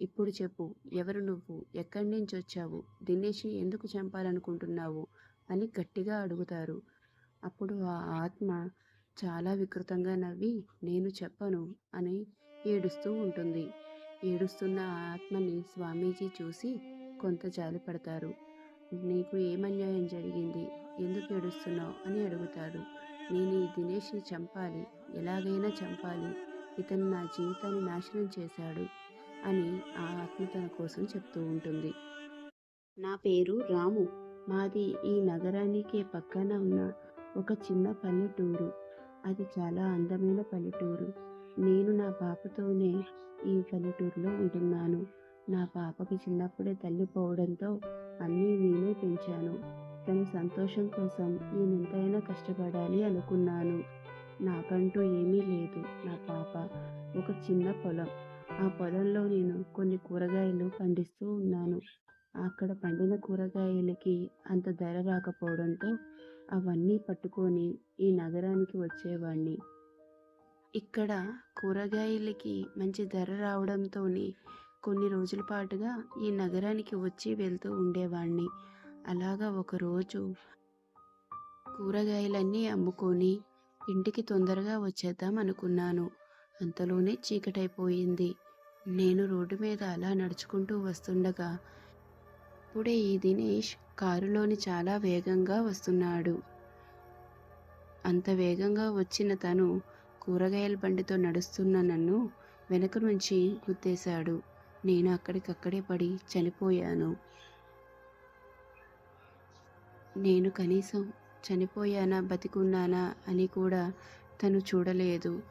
ఇప్పుడు చెప్పు. ఎవరు నువ్వు? ఎక్కడి నుంచి వచ్చావు? దినేష్ని ఎందుకు చంపాలనుకుంటున్నావు? అని గట్టిగా అడుగుతారు. అప్పుడు ఆ ఆత్మ చాలా వికృతంగా నవ్వి నేను చెప్పను అని ఏడుస్తూ ఉంటుంది. ఏడుస్తున్న ఆ ఆత్మని స్వామీజీ చూసి కొంత జాలి పడతారు నీకు ఏమన్యాయం జరిగింది? ఎందుకు ఏడుస్తున్నావు? అని అడుగుతారు. నేను ఈ దినేష్ని చంపాలి. ఎలాగైనా చంపాలి. ఇతను నా జీవితాన్ని నాశనం చేశాడు. అని ఆ ఆత్మ తన కోసం చెప్తూ ఉంటుంది. నా పేరు రాము. మాది ఈ నగరానికే పక్కన ఉన్న ఒక చిన్న పల్లెటూరు. అది చాలా అందమైన పల్లెటూరు. నేను నా పాపతోనే ఈ పల్లెటూరులో ఉంటున్నాను. నా పాపకి చిన్నప్పుడే తల్లి పోవడంతో అన్నీ నేనే పెంచాను. తన సంతోషం కోసం నేను ఎంతైనా కష్టపడాలి అనుకున్నాను. నాకంటూ ఏమీ లేదు. నా పాప ఒక చిన్న పొలం. ఆ పొలంలో నేను కొన్ని కూరగాయలు పండిస్తూ ఉన్నాను. అక్కడ పండిన కూరగాయలకి అంత ధర రాకపోవడంతో అవన్నీ పట్టుకొని ఈ నగరానికి వచ్చేవాడిని ఇక్కడ కూరగాయలకి మంచి ధర రావడంతో కొన్ని రోజుల పాటుగా ఈ నగరానికి వచ్చి వెళ్తూ ఉండేవాడిని అలాగా ఒకరోజు కూరగాయలన్నీ అమ్ముకొని ఇంటికి తొందరగా వచ్చేద్దాం అనుకున్నాను. అంతలోనే చీకటైపోయింది. నేను రోడ్డు మీద అలా నడుచుకుంటూ వస్తుండగా ఇప్పుడే ఈ దినేష్ కారులోని చాలా వేగంగా వస్తున్నాడు. అంత వేగంగా వచ్చిన తను కూరగాయల బండితో నడుస్తున్న నన్ను వెనక నుంచి గుద్దేశాడు. నేను అక్కడికక్కడే పడి చనిపోయాను. నేను కనీసం చనిపోయానా బతికున్నానా అని కూడా తను చూడలేదు.